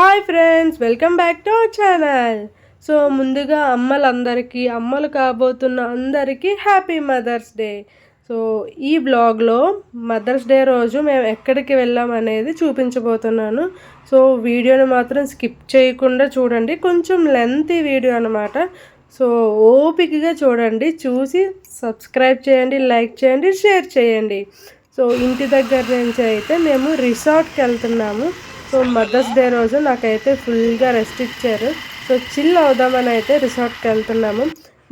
Hi friends welcome back to our channel. So ముందుగా అమ్మలందరికీ అమ్మలు కాబోతున్న అందరికీ హ్యాపీ మదర్స్ డే. సో ఈ బ్లాగ్లో మదర్స్ డే రోజు మేము ఎక్కడికి వెళ్ళాం అనేది చూపించబోతున్నాను. సో వీడియోని మాత్రం స్కిప్ చేయకుండా చూడండి. కొంచెం లెంతీ వీడియో అనమాట సో ఓపికగా చూడండి. చూసి సబ్స్క్రైబ్ చేయండి లైక్ చేయండి షేర్ చేయండి. సో ఇంటి దగ్గర నుంచి అయితే మేము రిసార్ట్కి వెళ్తున్నాము. సో మదర్స్ డే రోజు నాకైతే ఫుల్గా రెస్ట్ ఇచ్చారు. సో చిల్ అవుదామని అయితే రిసార్ట్కి వెళ్తున్నాము.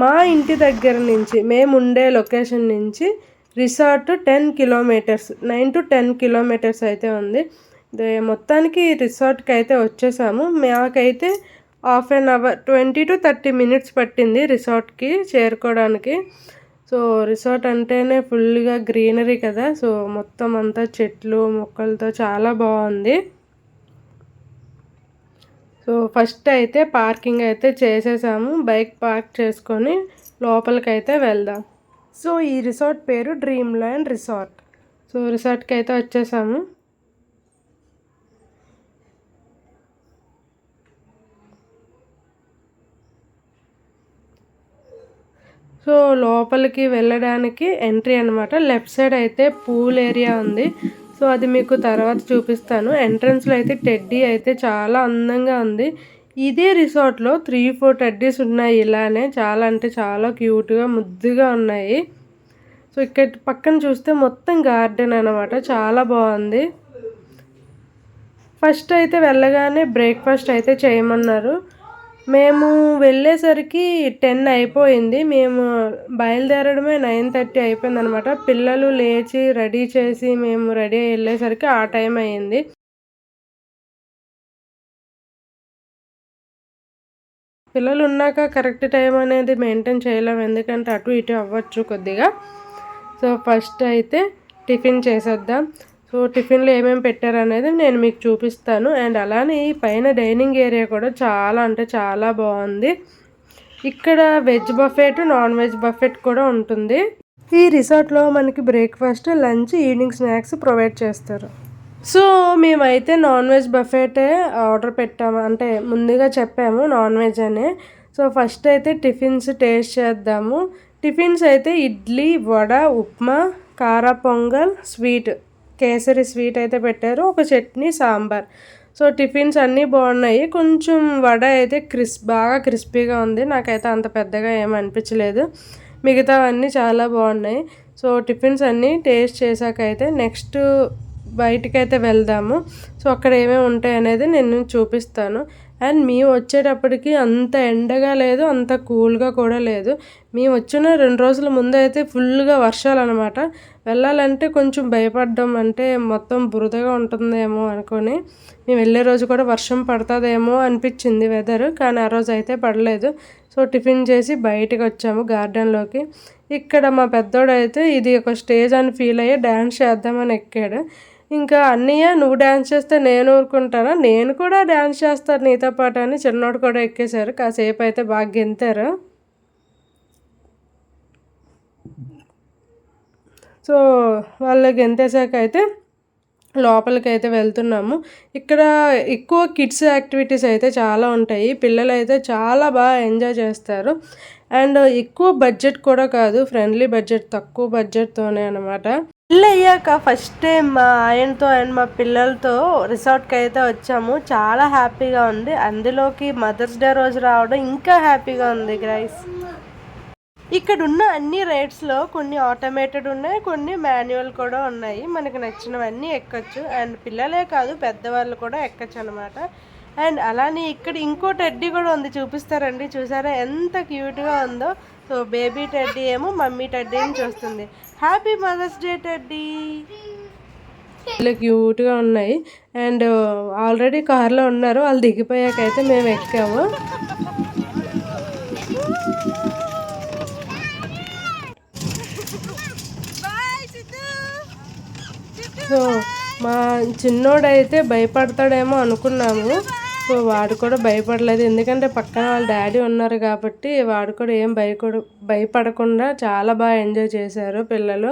మా ఇంటి దగ్గర నుంచి మేము ఉండే లొకేషన్ నుంచి resort ten kilometres nine to ten kilometres అయితే ఉంది. మొత్తానికి రిసార్ట్కి అయితే వచ్చేసాము. మాకైతే half an hour twenty to thirty minutes పట్టింది రిసార్ట్కి చేరుకోవడానికి. సో రిసార్ట్ అంటేనే ఫుల్గా గ్రీనరీ కదా. సో మొత్తం అంతా చెట్లు మొక్కలతో చాలా బాగుంది. సో ఫస్ట్ అయితే పార్కింగ్ అయితే చేసేసాము. బైక్ పార్క్ చేసుకొని లోపలికి అయితే వెళ్దాం. సో ఈ రిసార్ట్ పేరు డ్రీమ్ ల్యాండ్ రిసార్ట్. సో రిసార్ట్కి అయితే వచ్చేసాము. సో లోపలికి వెళ్ళడానికి ఎంట్రీ అనమాట లెఫ్ట్ సైడ్ అయితే పూల్ ఏరియా ఉంది. సో అది మీకు తర్వాత చూపిస్తాను. ఎంట్రన్స్లో అయితే టెడ్డీ అయితే చాలా అందంగా ఉంది. ఇదే రిసార్ట్లో త్రీ ఫోర్ టెడ్డీస్ ఉన్నాయి ఇలానే. చాలా అంటే చాలా క్యూట్గా ముద్దుగా ఉన్నాయి. సో ఇక్కడ పక్కన చూస్తే మొత్తం గార్డెన్ అనమాట చాలా బాగుంది. ఫస్ట్ అయితే వెళ్ళగానే బ్రేక్ఫాస్ట్ అయితే చేయమన్నారు. మేము వెళ్ళేసరికి టెన్ అయిపోయింది. మేము బయలుదేరడమే నైన్ థర్టీ అయిపోయింది అనమాట పిల్లలు లేచి రెడీ చేసి మేము రెడీ వెళ్ళేసరికి ఆ టైం అయింది పిల్లలు ఉన్నాక కరెక్ట్ టైం అనేది మెయింటైన్ చేయలేము ఎందుకంటే అటు ఇటు అవ్వచ్చు కొద్దిగా. సో ఫస్ట్ అయితే టిఫిన్ చేసేద్దాం. సో టిఫిన్లో ఏమేమి పెట్టారనేది నేను మీకు చూపిస్తాను. అండ్ అలానే ఈ పైన డైనింగ్ ఏరియా కూడా చాలా అంటే చాలా బాగుంది. ఇక్కడ veg buffet non veg buffet కూడా ఉంటుంది. ఈ రిసార్ట్లో మనకి breakfast lunch evening snacks provide చేస్తారు. సో మేమైతే నాన్ వెజ్ బఫెటే ఆర్డర్ పెట్టాము. అంటే ముందుగా చెప్పాము నాన్ వెజ్ అనే. సో ఫస్ట్ అయితే టిఫిన్స్ టేస్ట్ చేద్దాము. టిఫిన్స్ అయితే ఇడ్లీ వడ ఉప్మా కార పొంగల్ స్వీట్. కేసరి స్వీట్ అయితే పెట్టారు ఒక చట్నీ సాంబార్. సో టిఫిన్స్ అన్నీ బాగున్నాయి. కొంచెం వడ అయితే క్రిస్ బాగా క్రిస్పీగా ఉంది. నాకైతే అంత పెద్దగా ఏమి అనిపించలేదు. మిగతావన్నీ చాలా బాగున్నాయి. సో టిఫిన్స్ అన్నీ టేస్ట్ చేశాక అయితే నెక్స్ట్ బయటికైతే వెళ్దాము. సో అక్కడ ఏమేమి ఉంటాయి అనేది నేను చూపిస్తాను. అండ్ మేము వచ్చేటప్పటికి అంత ఎండగా లేదు అంత కూల్గా కూడా లేదు. మేము వచ్చిన రెండు రోజుల ముందు అయితే ఫుల్గా వర్షాలు అనమాట వెళ్ళాలంటే కొంచెం భయపడ్డాం. అంటే మొత్తం బురదగా ఉంటుందేమో అనుకొని మేము వెళ్ళే రోజు కూడా వర్షం పడుతుందేమో అనిపించింది వెదర్ కానీ ఆ రోజు అయితే పడలేదు. సో టిఫిన్ చేసి బయటకు వచ్చాము గార్డెన్లోకి ఇక్కడ మా పెద్దోడు అయితే ఇది ఒక స్టేజ్ అని ఫీల్ అయ్యి డ్యాన్స్ చేద్దామని ఎక్కాడు. ఇంకా అన్నయ్య నువ్వు డ్యాన్స్ చేస్తే నేను ఊరుకుంటానా? నేను కూడా డ్యాన్స్ చేస్తాను నీతో పాటు అని చిన్నోడు కూడా ఎక్కేశారు. కాసేపు అయితే బాగా గెంతారు. సో వాళ్ళు గెంతేసాక అయితే లోపలికి అయితే వెళ్తున్నాము. ఇక్కడ ఎక్కువ కిడ్స్ యాక్టివిటీస్ అయితే చాలా ఉంటాయి. పిల్లలు అయితే చాలా బాగా ఎంజాయ్ చేస్తారు. అండ్ ఎక్కువ బడ్జెట్ కూడా కాదు ఫ్రెండ్లీ బడ్జెట్ తక్కువ బడ్జెట్తోనే అనమాట పెళ్ళి అయ్యాక ఫస్ట్ టైం మా ఆయనతో అండ్ మా పిల్లలతో రిసార్ట్కి అయితే వచ్చాము. చాలా హ్యాపీగా ఉంది. అందులోకి మదర్స్ డే రోజు రావడం ఇంకా హ్యాపీగా ఉంది గ్రైస్. ఇక్కడ ఉన్న అన్ని రైడ్స్లో కొన్ని ఆటోమేటెడ్ ఉన్నాయి కొన్ని మాన్యువల్ కూడా ఉన్నాయి. మనకు నచ్చినవన్నీ ఎక్కొచ్చు. అండ్ పిల్లలే కాదు పెద్దవాళ్ళు కూడా ఎక్కచ్చు అనమాట అండ్ అలానే ఇక్కడ ఇంకో టెడ్డీ కూడా ఉంది. చూపిస్తారండి. చూసారా? ఎంత క్యూట్గా ఉందో. సో బేబీ టెడ్డీ ఏమో మమ్మీ టెడ్డీ అని చూస్తుంది. హ్యాపీ మదర్స్ డే టెడ్డీ ఇలా క్యూట్గా ఉన్నాయి. అండ్ uh, ఆల్రెడీ కార్లో ఉన్నారు. వాళ్ళు దిగిపోయాకైతే మేము ఎక్కాము. సో మా చిన్నోడైతే భయపడతాడేమో అనుకున్నాము. సో వాడు కూడా భయపడలేదు. ఎందుకంటే పక్కన వాళ్ళ డాడీ ఉన్నారు కాబట్టి వాడు కూడా ఏం భయపడ భయపడకుండా చాలా బాగా ఎంజాయ్ చేశారు పిల్లలు.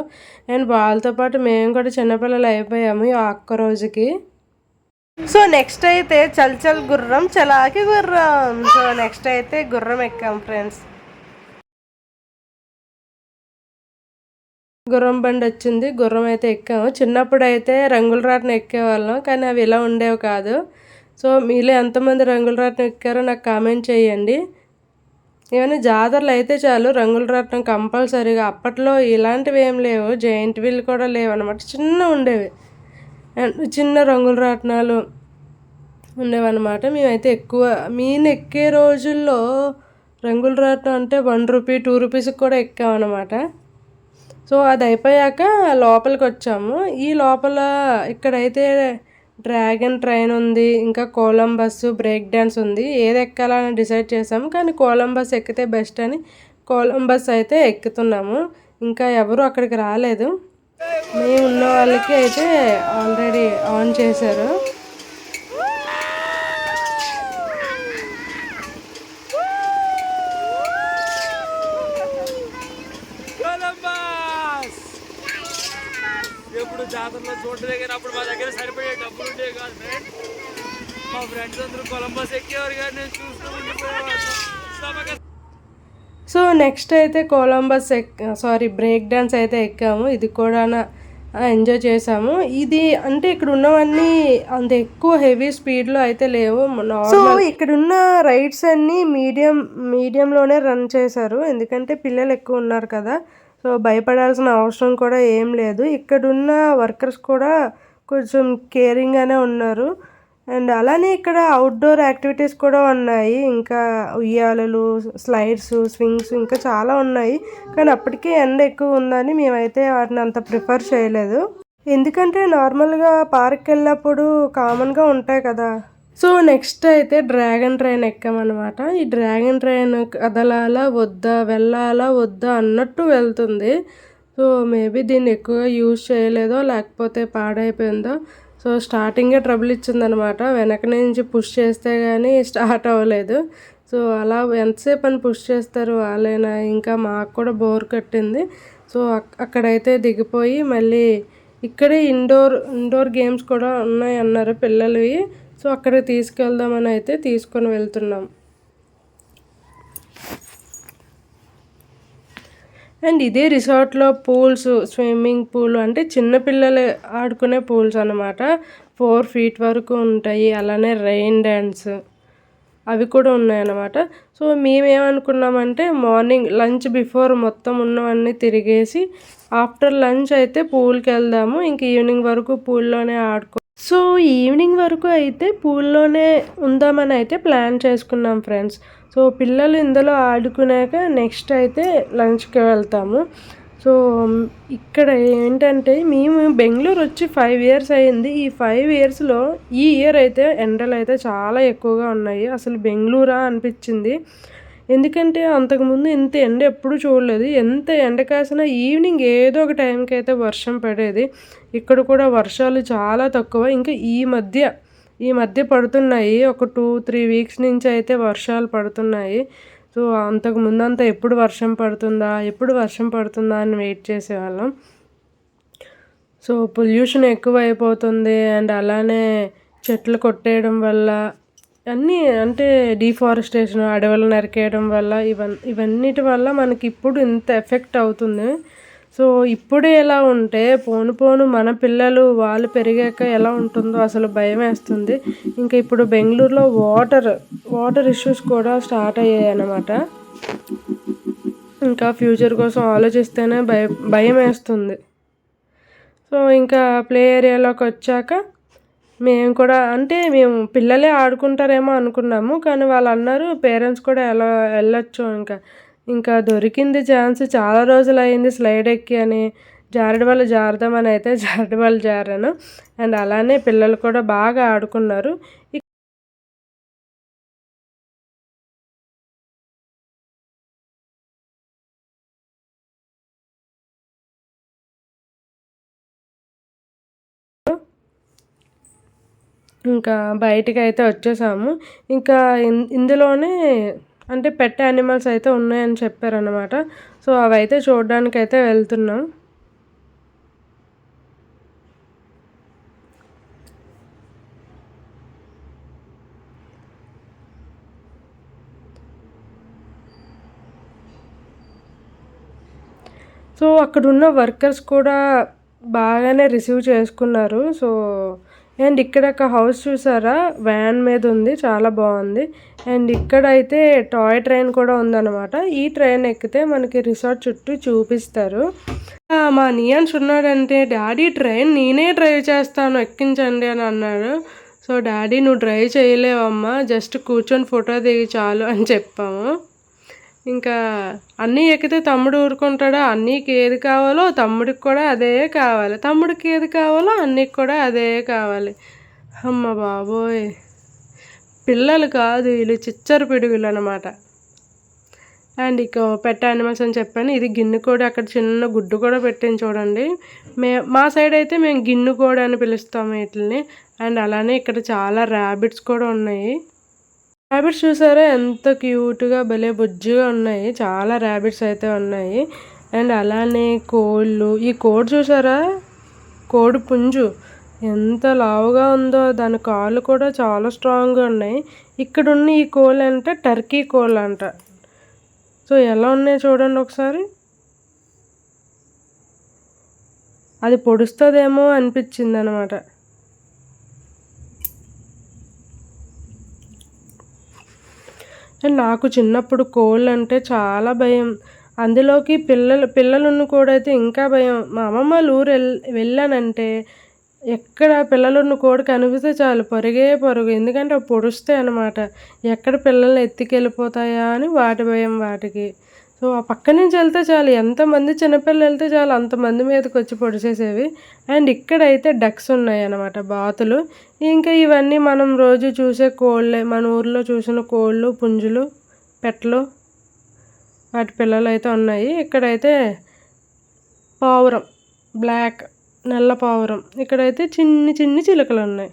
అండ్ వాళ్ళతో పాటు మేము కూడా చిన్నపిల్లలు అయిపోయాము ఆ ఒక్క రోజుకి. సో నెక్స్ట్ అయితే చల్ చల్ గుర్రం చలాకి గుర్రం. సో నెక్స్ట్ అయితే గుర్రం ఎక్కాం ఫ్రెండ్స్. గుర్రం బండి వచ్చింది. గుర్రం అయితే ఎక్కాము. చిన్నప్పుడు అయితే రంగుల రాట్నం ఎక్కేవాళ్ళం. కానీ అవి ఇలా ఉండేవి కాదు. సో మీలో ఎంతమంది రంగుల రాట్నం ఎక్కారో నాకు కామెంట్ చేయండి. ఏమైనా జాతరలు అయితే చాలు. రంగుల రాట్నం కంపల్సరీగా. అప్పట్లో ఇలాంటివి ఏం లేవు. జైంట్ వీల్ కూడా లేవు అనమాట చిన్న ఉండేవి. చిన్న రంగుల రాట్నాలు ఉండేవన్నమాట. మేమైతే ఎక్కువ మీన్ ఎక్కే రోజుల్లో రంగుల రాట్నం అంటే వన్ రూపీ టూ రూపీస్కి కూడా ఎక్కామన్నమాట. సో అది అయిపోయాక లోపలికి వచ్చాము ఈ లోపల ఇక్కడైతే డ్రాగన్ ట్రైన్ ఉంది ఇంకా కోలంబస్ బ్రేక్ డ్యాన్స్ ఉంది. ఏది ఎక్కాలని డిసైడ్ చేసాము కానీ కోలంబస్ ఎక్కితే బెస్ట్ అని కోలంబస్ అయితే ఎక్కుతున్నాము. ఇంకా ఎవరు అక్కడికి రాలేదు. మేము ఉన్న వాళ్ళకి అయితే ఆల్రెడీ ఆన్ చేశారు. మా దగ్గర సరిపోయే డబ్బులు ఉండేవి కాదు ఫ్రెండ్ మా ఫ్రెండ్స్ అందరూ కొలంబస్ ఎక్కేవారు కానీ నేను చూస్తూ ఉండిపోయేవాడు సో నెక్స్ట్ అయితే కొలంబస్ ఎక్ సారీ బ్రేక్ డ్యాన్స్ అయితే ఎక్కాము. ఇది కూడా ఎంజాయ్ చేసాము ఇది అంటే ఇక్కడ ఉన్నవన్నీ అంత ఎక్కువ హెవీ స్పీడ్లో అయితే లేవు. సో ఇక్కడ ఉన్న రైడ్స్ అన్నీ మీడియం మీడియంలోనే రన్ చేశారు. ఎందుకంటే పిల్లలు ఎక్కువ ఉన్నారు కదా. సో భయపడాల్సిన అవసరం కూడా ఏం లేదు. ఇక్కడున్న వర్కర్స్ కూడా కొంచెం కేరింగ్గానే ఉన్నారు. అండ్ అలానే ఇక్కడ అవుట్డోర్ యాక్టివిటీస్ కూడా ఉన్నాయి. ఇంకా ఉయ్యాలలు స్లైడ్స్ స్వింగ్స్ ఇంకా చాలా ఉన్నాయి. కానీ అప్పటికే ఎండ ఎక్కువ ఉందని మేమైతే వాటిని అంత ప్రిఫర్ చేయలేదు. ఎందుకంటే నార్మల్గా పార్క్ వెళ్ళినప్పుడు కామన్గా ఉంటాయి కదా. సో నెక్స్ట్ అయితే డ్రాగన్ ట్రైన్ ఎక్కామన్నమాట. ఈ డ్రాగన్ ట్రైన్ కదలాలా వద్దా వెళ్ళాలా వద్దా అన్నట్టు వెళ్తుంది. సో మేబీ దీన్ని ఎక్కువగా యూజ్ చేయలేదో లేకపోతే పాడైపోయిందో. సో స్టార్టింగే ట్రబుల్ ఇచ్చిందనమాట వెనక నుంచి పుష్ చేస్తే కానీ స్టార్ట్ అవ్వలేదు. సో అలా ఎంతసేపు అని పుష్ చేస్తారు వాళ్ళైనా ఇంకా మాకు కూడా బోర్ కట్టింది. సో అక్కడైతే దిగిపోయి మళ్ళీ ఇక్కడే ఇండోర్ ఇండోర్ గేమ్స్ కూడా ఉన్నాయి అన్నారు పిల్లలవి. సో అక్కడికి తీసుకెళ్దామని అయితే తీసుకొని వెళ్తున్నాం. అండ్ ఇదే రిసార్ట్లో పూల్స్ స్విమ్మింగ్ పూల్ అంటే చిన్నపిల్లలు ఆడుకునే పూల్స్ అనమాట ఫోర్ ఫీట్ వరకు ఉంటాయి. అలానే రెయిన్ డ్యాన్స్ అవి కూడా ఉన్నాయన్నమాట. సో మేమేమనుకున్నామంటే మార్నింగ్ లంచ్ బిఫోర్ మొత్తం ఉన్నవన్నీ తిరిగేసి ఆఫ్టర్ లంచ్ అయితే పూల్కి వెళ్దాము ఇంక ఈవినింగ్ వరకు పూల్లోనే ఆడుకో. సో ఈవినింగ్ వరకు అయితే పూల్లోనే ఉందామని అయితే ప్లాన్ చేసుకున్నాం ఫ్రెండ్స్. సో పిల్లలు ఇందులో ఆడుకున్నాక నెక్స్ట్ అయితే లంచ్కి వెళ్తాము. సో ఇక్కడ ఏంటంటే మేము బెంగళూరు వచ్చి ఫైవ్ ఇయర్స్ అయింది. ఈ ఫైవ్ ఇయర్స్లో ఈ ఇయర్ అయితే ఎండలు అయితే చాలా ఎక్కువగా ఉన్నాయి. అసలు బెంగళూరా అనిపించింది. ఎందుకంటే అంతకుముందు ఇంత ఎండ ఎప్పుడు చూడలేదు. ఎంత ఎండ కాసినా ఈవినింగ్ ఏదో ఒక టైంకి అయితే వర్షం పడేది. ఇక్కడ కూడా వర్షాలు చాలా తక్కువ. ఇంకా ఈ మధ్య ఈ మధ్య పడుతున్నాయి. ఒక టూ త్రీ వీక్స్ నుంచి అయితే వర్షాలు పడుతున్నాయి. సో అంతకు ముందంతా ఎప్పుడు వర్షం పడుతుందా ఎప్పుడు వర్షం పడుతుందా అని వెయిట్ చేసేవాళ్ళం. సో పొల్యూషన్ ఎక్కువ అయిపోతుంది అండ్ అలానే చెట్లు కొట్టేయడం వల్ల అన్నీ అంటే డిఫారెస్టేషన్ అడవులు నరికేయడం వల్ల ఇవన్నీ ఇవన్నిటి వల్ల మనకి ఇప్పుడు ఇంత ఎఫెక్ట్ అవుతుంది. సో ఇప్పుడే ఎలా ఉంటే పోను పోను మన పిల్లలు వాళ్ళు పెరిగాక ఎలా ఉంటుందో అసలు భయం వేస్తుంది. ఇంకా ఇప్పుడు బెంగళూరులో వాటర్ వాటర్ ఇష్యూస్ కూడా స్టార్ట్ అయ్యాయి అన్నమాట. ఇంకా ఫ్యూచర్ కోసం ఆలోచిస్తేనే భయం భయం వేస్తుంది. సో ఇంకా ప్లే ఏరియాలోకి వచ్చాక మేము కూడా అంటే మేము పిల్లలే ఆడుకుంటారేమో అనుకున్నాము కానీ వాళ్ళు అన్నారు పేరెంట్స్ కూడా ఎలా వెళ్ళొచ్చు ఇంకా. ఇంకా దొరికింది ఛాన్స్ చాలా రోజులు అయింది స్లైడ్ ఎక్కి అని జారడి వాళ్ళు జారదామని అయితే జారడి వాళ్ళు జారాను. అండ్ అలానే పిల్లలు కూడా బాగా ఆడుకున్నారు. ఇంకా బయటికి అయితే వచ్చేసాము. ఇంకా ఇందులోనే అంటే పెట్ యానిమల్స్ అయితే ఉన్నాయని చెప్పారనమాట సో అవైతే చూడడానికి అయితే వెళ్తున్నాం. సో అక్కడున్న వర్కర్స్ కూడా బాగానే రిసీవ్ చేసుకున్నారు. సో అండ్ ఇక్కడ ఒక హౌస్ చూసారా? వ్యాన్ మీద ఉంది చాలా బాగుంది. అండ్ ఇక్కడ అయితే టాయ్ ట్రైన్ కూడా ఉందన్నమాట. ఈ ట్రైన్ ఎక్కితే మనకి రిసార్ట్ చుట్టూ చూపిస్తారు. మా నియాన్స్ ఉన్నాడంటే డాడీ ట్రైన్ నేనే డ్రైవ్ చేస్తాను ఎక్కించండి అని అన్నాడు. సో డాడీ నువ్వు డ్రైవ్ చేయలేవమ్మా జస్ట్ కూర్చొని ఫోటో దిగి చాలు అని చెప్పాము. ఇంకా అన్నీ ఎక్కితే తమ్ముడు ఊరుకుంటాడా? అన్నీకి ఏది కావాలో తమ్ముడికి కూడా అదే కావాలి. తమ్ముడికి ఏది కావాలో అన్నీకి కూడా అదే కావాలి. అమ్మ బాబోయ్. పిల్లలు కాదు వీళ్ళు చిచ్చరు పిడుగులు అనమాట అండ్ ఇక పెట్ యానిమల్స్ అని చెప్పాను. ఇది గిన్నె కోడి అక్కడ చిన్న గుడ్డు కూడా పెట్టాను చూడండి. మే మా సైడ్ అయితే మేము గిన్నె కోడి అని పిలుస్తాము వీటిని అండ్ అలానే ఇక్కడ చాలా ర్యాబిట్స్ కూడా ఉన్నాయి. ర్యాబిట్స్ చూసారా? ఎంత క్యూట్గా భలే బుజ్జిగా ఉన్నాయి. చాలా ర్యాబిట్స్ అయితే ఉన్నాయి. అండ్ అలానే కోళ్ళు. ఈ కోడి చూసారా? కోడి పుంజు. ఎంత లావుగా ఉందో. దాని కాళ్ళు కూడా చాలా స్ట్రాంగ్గా ఉన్నాయి. ఇక్కడ ఉన్న ఈ కోళ్ళు అంటే టర్కీ కోళ్ళు అంట. సో ఎలా ఉన్నాయి చూడండి ఒకసారి. అది పొడుస్తుందేమో అనిపించింది అనమాట నాకు చిన్నప్పుడు కోళ్ళు అంటే చాలా భయం. అందులోకి పిల్లలు పిల్లలున్న కూడా అయితే ఇంకా భయం. మా అమ్మమ్మ వాళ్ళ ఊరు వెళ్ వెళ్ళానంటే ఎక్కడ పిల్లలున్న కోడి కనిపిస్తే చాలు పరుగే పరుగు. ఎందుకంటే అవి పొడుస్తాయి అనమాట ఎక్కడ పిల్లల్ని ఎత్తుకెళ్ళిపోతాయా అని వాటి భయం వాటికి. సో ఆ పక్క నుంచి వెళ్తే చాలు ఎంతమంది చిన్నపిల్లలు వెళ్తే చాలు అంతమంది మీదకి వచ్చి పొడిచేసేవి. అండ్ ఇక్కడైతే డక్స్ ఉన్నాయి అన్నమాట బాతులు. ఇంకా ఇవన్నీ మనం రోజు చూసే కోళ్ళే మన ఊర్లో చూసిన కోళ్ళు పుంజులు పెట్టలు వాటి పిల్లలు అయితే ఉన్నాయి. ఇక్కడైతే పావురం బ్లాక్ నల్ల పావురం. ఇక్కడైతే చిన్ని చిన్ని చిలుకలు ఉన్నాయి.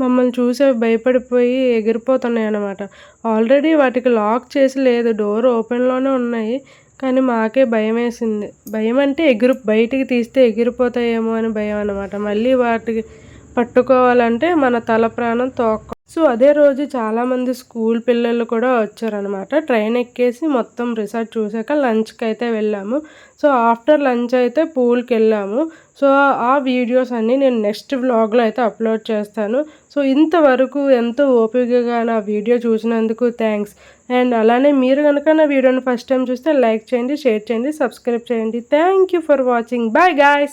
మమ్మల్ని చూసే భయపడిపోయి ఎగిరిపోతున్నాయి అన్నమాట. ఆల్రెడీ వాటికి లాక్ చేసి లేదు. డోర్ ఓపెన్లోనే ఉన్నాయి. కానీ మాకే భయం వేసింది భయం అంటే ఎగిరి బయటికి తీస్తే ఎగిరిపోతాయేమో అని భయం అనమాట మళ్ళీ వాటికి పట్టుకోవాలంటే మన తల ప్రాణం తోక సో అదే రోజు చాలామంది స్కూల్ పిల్లలు కూడా వచ్చారనమాట ట్రైన్ ఎక్కేసి మొత్తం రిసార్ట్ చూసాక లంచ్కి అయితే వెళ్ళాము. సో ఆఫ్టర్ లంచ్ అయితే పూల్కి వెళ్ళాము. సో ఆ వీడియోస్ అన్నీ నేను నెక్స్ట్ వ్లాగ్లో అయితే అప్లోడ్ చేస్తాను. సో ఇంతవరకు ఎంతో ఓపికగా నా వీడియో చూసినందుకు థ్యాంక్స్. అండ్ అలానే మీరు కనుక నా వీడియోని ఫస్ట్ టైం చూస్తే లైక్ చేయండి షేర్ చేయండి సబ్స్క్రైబ్ చేయండి. Thank you for watching. Bye guys